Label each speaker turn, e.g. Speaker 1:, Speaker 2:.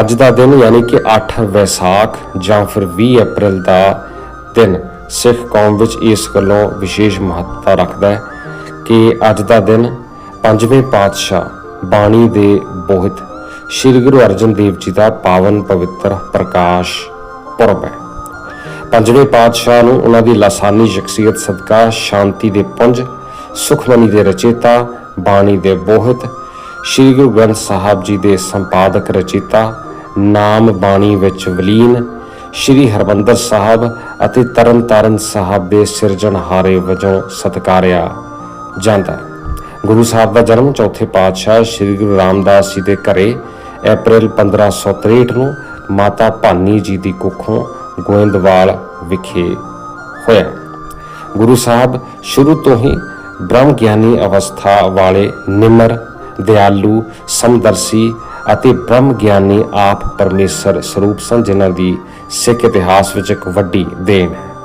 Speaker 1: ਅੱਜ ਦਾ ਦਿਨ ਯਾਨੀ ਕਿ 8 ਵੈਸਾਖ ਜਾਂ ਫਿਰ 20 ਅਪ੍ਰੈਲ ਦਾ ਦਿਨ ਸਿੱਖ ਕੌਮ ਵਿੱਚ ਇਸ ਗੱਲੋਂ ਵਿਸ਼ੇਸ਼ ਮਹੱਤਤਾ ਰੱਖਦਾ ਹੈ ਕਿ ਅੱਜ ਦਾ ਦਿਨ ਪੰਜਵੇਂ ਪਾਤਸ਼ਾਹ ਬਾਣੀ ਦੇ ਬੋਹਿਤ ਸ੍ਰੀ ਗੁਰੂ ਅਰਜਨ ਦੇਵ ਜੀ ਦਾ ਪਾਵਨ ਪਵਿੱਤਰ ਪ੍ਰਕਾਸ਼ ਪੁਰਬ ਹੈ। ਪੰਜਵੇਂ ਪਾਤਸ਼ਾਹ ਨੂੰ ਉਹਨਾਂ ਦੀ ਲਾਸਾਨੀ ਸ਼ਖਸੀਅਤ ਸਦਕਾ ਸ਼ਾਂਤੀ ਦੇ ਪੁੰਜ, ਸੁਖਮਨੀ ਦੇ ਰਚੇਤਾ, ਬਾਣੀ ਦੇ ਬੋਹਿਤ ਸ੍ਰੀ ਗੁਰੂ ਗ੍ਰੰਥ ਸਾਹਿਬ ਜੀ ਦੇ ਸੰਪਾਦਕ ਰਚਿਤਾ, ਨਾਮ ਬਾਣੀ ਵਿੱਚ ਵਲੀਨ, ਸ੍ਰੀ ਹਰਮੰਦਰ ਸਾਹਿਬ ਅਤੇ ਤਰਨਤਾਰਨ ਸਾਹਿਬ ਦੇ ਸਿਰਜਣਹਾਰੇ ਵਜੋਂ ਸਤਕਾਰਿਆ ਜਾਂਦਾ ਹੈ। ਗੁਰੂ ਸਾਹਿਬ ਦਾ ਜਨਮ ਚੌਥੇ ਪਾਤਸ਼ਾਹ ਸ੍ਰੀ ਗੁਰੂ ਰਾਮਦਾਸ ਜੀ ਦੇ ਘਰੇ ਅਪ੍ਰੈਲ 1563 ਨੂੰ ਮਾਤਾ ਭਾਨੀ ਜੀ ਦੀ ਕੁੱਖੋਂ ਗੋਇੰਦਵਾਲ ਵਿਖੇ ਹੋਇਆ। ਗੁਰੂ ਸਾਹਿਬ ਸ਼ੁਰੂ ਤੋਂ ਹੀ ਬ੍ਰਹਮ ਗਿਆਨੀ ਅਵਸਥਾ ਵਾਲੇ ਨਿਮਰ ਦਿਆਲੂ ਸਮਦਰਸੀ ਅਤੇ ਬ੍ਰਹਮ ਗਿਆਨੀ ਆਪ ਪਰਮੇਸ਼ਰ ਸਰੂਪ ਸਨ, ਜਿਨ੍ਹਾਂ ਦੀ ਸਿੱਖ ਇਤਿਹਾਸ ਵਿੱਚ ਇੱਕ ਵੱਡੀ ਦੇਣ ਹੈ।